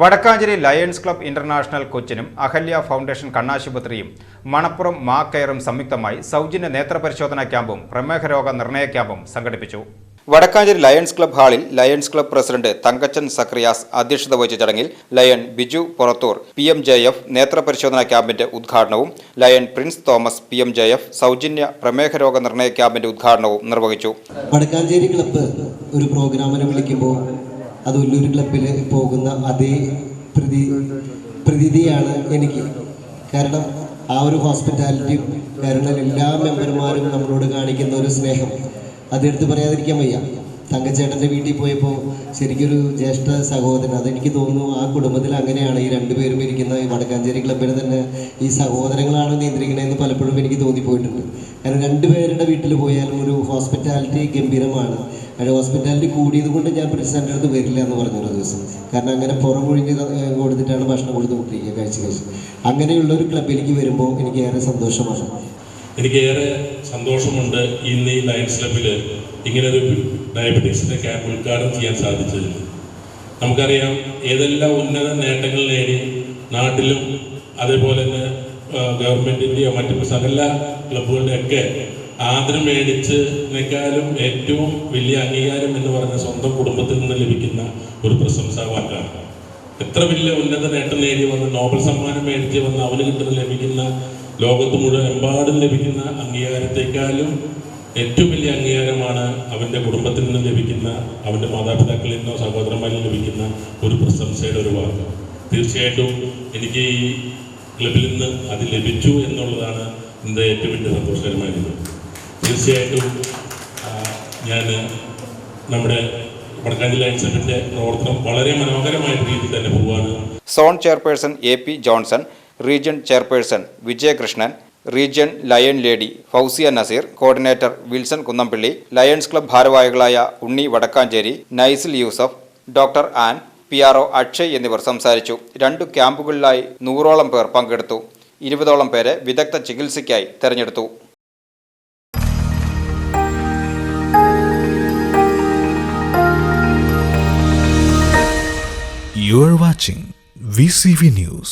Vadakkanchery Lions Club International കൊച്ചിനും Ahalya foundation കണ്ണാശുപത്രിയും മണപ്പുറം മാ കെയറും സംയുക്തമായി സൗജന്യ നേത്രപരിശോധനാ ക്യാമ്പും പ്രമേഹ രോഗ നിർണയ ക്യാമ്പും സംഘടിപ്പിച്ചു. വടക്കാഞ്ചേരി ലയൺസ് ക്ലബ് ഹാളിൽ Lions Club president Thankachan Zacharias അധ്യക്ഷത വഹിച്ച ചടങ്ങിൽ Lion Biju Purathur P M J F നേത്രപരിശോധനാ ക്യാമ്പിന്റെ ഉദ്ഘാടനവും Lion Prince Thomas P M J F സൗജന്യ പ്രമേഹ രോഗ നിർണയ ക്യാമ്പിന്റെ ഉദ്ഘാടനവും നിർവഹിച്ചു. വടക്കാഞ്ചേരി ക്ലബ്ബ് ഒരു പ്രോഗ്രാമിനെ വിളിക്കുമ്പോൾ അത് ഒല്ലൂർ ക്ലബിൽ പോകുന്ന അതേ പ്രതി പ്രതീതിയാണ് എനിക്ക്. കാരണം ആ ഒരു ഹോസ്പിറ്റാലിറ്റിയും കാരണം എല്ലാ മെമ്പർമാരും നമ്മളോട് കാണിക്കുന്ന ഒരു സ്നേഹം. അതെടുത്ത് പറയാതിരിക്കാൻ വയ്യ. തങ്കച്ചേട്ടന്റെ വീട്ടിൽ പോയപ്പോൾ ശരിക്കൊരു ജ്യേഷ്ഠ സഹോദരൻ അതെനിക്ക് തോന്നുന്നു ആ കുടുംബത്തിൽ അങ്ങനെയാണ് ഈ രണ്ടുപേരും ഇരിക്കുന്ന ഈ വടക്കാഞ്ചേരി ക്ലബ്ബിൽ തന്നെ ഈ സഹോദരങ്ങളാണ് നിയന്ത്രിക്കണതെന്ന് പലപ്പോഴും എനിക്ക് തോന്നിപ്പോയിട്ടുണ്ട്. കാരണം രണ്ടുപേരുടെ വീട്ടിൽ പോയാലും ഒരു ഹോസ്പിറ്റാലിറ്റി ഗംഭീരമാണ്. അവിടെ ഹോസ്പിറ്റാലിറ്റി കൂടിയത് കൊണ്ട് ഞാൻ പ്രസിഡന്റ് അടുത്ത് വരില്ല എന്ന് പറഞ്ഞു ഒരു ദിവസം. കാരണം അങ്ങനെ പുറമൊഴിഞ്ഞ് കൊടുത്തിട്ടാണ് ഭക്ഷണം കൊടുത്തുകൊണ്ടിരിക്കുക കഴിച്ച് കഴിച്ച്. അങ്ങനെയുള്ള ഒരു ക്ലബിലേക്ക് വരുമ്പോൾ എനിക്ക് ഏറെ സന്തോഷമാണ്. എനിക്കേറെ സന്തോഷമുണ്ട് ഇന്ന് ഈ ലയൻസ് ക്ലബിൽ ഇങ്ങനൊരു ഡയബറ്റീസിന്റെ ക്യാമ്പ് ഉദ്ഘാടനം ചെയ്യാൻ സാധിച്ചതിൽ നമുക്കറിയാം ഏതെല്ലാം ഉന്നത നേട്ടങ്ങൾ നേടി നാട്ടിലും അതേപോലെ തന്നെ ഗവൺമെന്റിന്റെയോ മറ്റു സകല ക്ലബുകളുടെയൊക്കെ ആദരം മേടിച്ചതിനേക്കാളും ഏറ്റവും വലിയ അംഗീകാരം എന്ന് പറഞ്ഞ സ്വന്തം കുടുംബത്തിൽ നിന്ന് ലഭിക്കുന്ന ഒരു പ്രശംസാ വാക്കാണ്. എത്ര വലിയ ഉന്നത നേട്ടം നേടി വന്ന് നോബൽ സമ്മാനം മേടിച്ച് വന്ന് അവന് കിട്ടുന്ന ലഭിക്കുന്ന ലോകത്ത് മുഴുവൻ എമ്പാടും ലഭിക്കുന്ന അംഗീകാരത്തെക്കാളും ഏറ്റവും വലിയ അംഗീകാരമാണ് അവന്റെ കുടുംബത്തിൽ നിന്ന് ലഭിക്കുന്ന അവന്റെ മാതാപിതാക്കളിൽ നിന്നോ സഹോദരന്മാരിൽ ലഭിക്കുന്ന ഒരു പ്രശംസയുടെ ഒരു വാക്ക്. തീർച്ചയായിട്ടും എനിക്ക് ഈ ക്ലബിൽ നിന്ന് അത് ലഭിച്ചു എന്നുള്ളതാണ് എന്റെ ഏറ്റവും വലിയ സന്തോഷകരമായത് തീർച്ചയായിട്ടും ഞാൻ നമ്മുടെ പ്രവർത്തനം വളരെ മനോഹരമായ രീതിയിൽ തന്നെ പോവുകയാണ്. Zone chairperson A P Johnson region chairperson Vijayakrishnan region Lion lady Fauzia Nazeer coordinator Wilson Kunnampally Lions Club ഭാരവാഹികളായ ഉണ്ണി വടക്കാഞ്ചേരി നൈസിൽ Yusuf doctor Ann P R O Akshay എന്നിവർ സംസാരിച്ചു. രണ്ടു ക്യാമ്പുകളിലായി നൂറോളം പേർ പങ്കെടുത്തു. ഇരുപതോളം പേരെ വിദഗ്ധ ചികിത്സയ്ക്കായി തെരഞ്ഞെടുത്തു. You're watching VCV News.